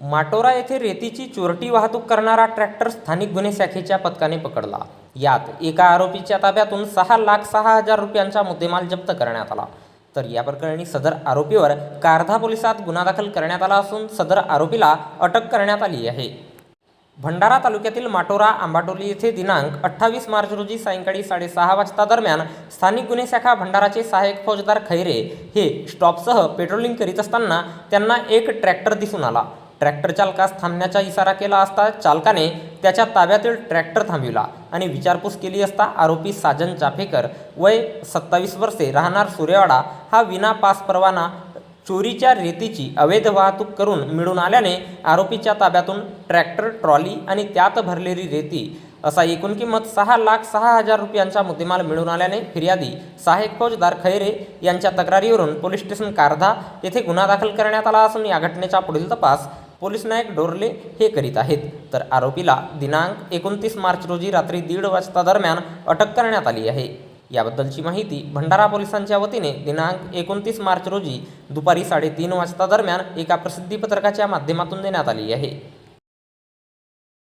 माटोरा येथे रेतीची चोरटी वाहतूक करणारा ट्रॅक्टर स्थानिक गुन्हे शाखेच्या पथकाने पकडला. यात एका आरोपीच्या ताब्यातून सहा लाख सहा हजार रुपयांचा मुद्देमाल जप्त करण्यात आला. तर या प्रकरणी सदर आरोपीवर कारधा पोलिसात गुन्हा दाखल करण्यात आला असून सदर आरोपीला अटक करण्यात आली आहे. भंडारा तालुक्यातील माटोरा आंबाटोली येथे दिनांक अठ्ठावीस मार्च रोजी सायंकाळी साडेसहा वाजता दरम्यान स्थानिक गुन्हे शाखा भंडाराचे सहाय्यक फौजदार खैरे हे स्टॉपसह पेट्रोलिंग करीत असताना त्यांना एक ट्रॅक्टर दिसून आला. ट्रॅक्टर चालकास थांबण्याचा इशारा केला असता चालकाने त्याच्या ताब्यातील ट्रॅक्टर थांबविला आणि विचारपूस केली असता आरोपी साजन चाफेकर वय सत्तावीस वर्षे राहणार सूर्यवाडा हा विना पास परवाना चोरीच्या रेतीची अवैध वाहतूक करून मिळून आल्याने आरोपीच्या ताब्यातून ट्रॅक्टर ट्रॉली आणि त्यात भरलेली रेती असा एकूण किंमत सहा लाख सहा हजार रुपयांचा मुद्देमाल मिळून आल्याने फिर्यादी सहाय्यक फौजदार खैरे यांच्या तक्रारीवरून पोलीस स्टेशन कारधा येथे गुन्हा दाखल करण्यात आला असून या घटनेचा पुढील तपास पोलीस नायक डोरले हे करीत आहेत. तर आरोपीला दिनांक एकोणतीस मार्च रोजी रात्री दीड वाजता दरम्यान अटक करण्यात आली आहे. याबद्दलची माहिती भंडारा पोलिसांच्या वतीने दिनांक एकोणतीस मार्च रोजी दुपारी साडेतीन वाजता दरम्यान एका प्रसिद्धीपत्रकाच्या माध्यमातून देण्यात आली आहे.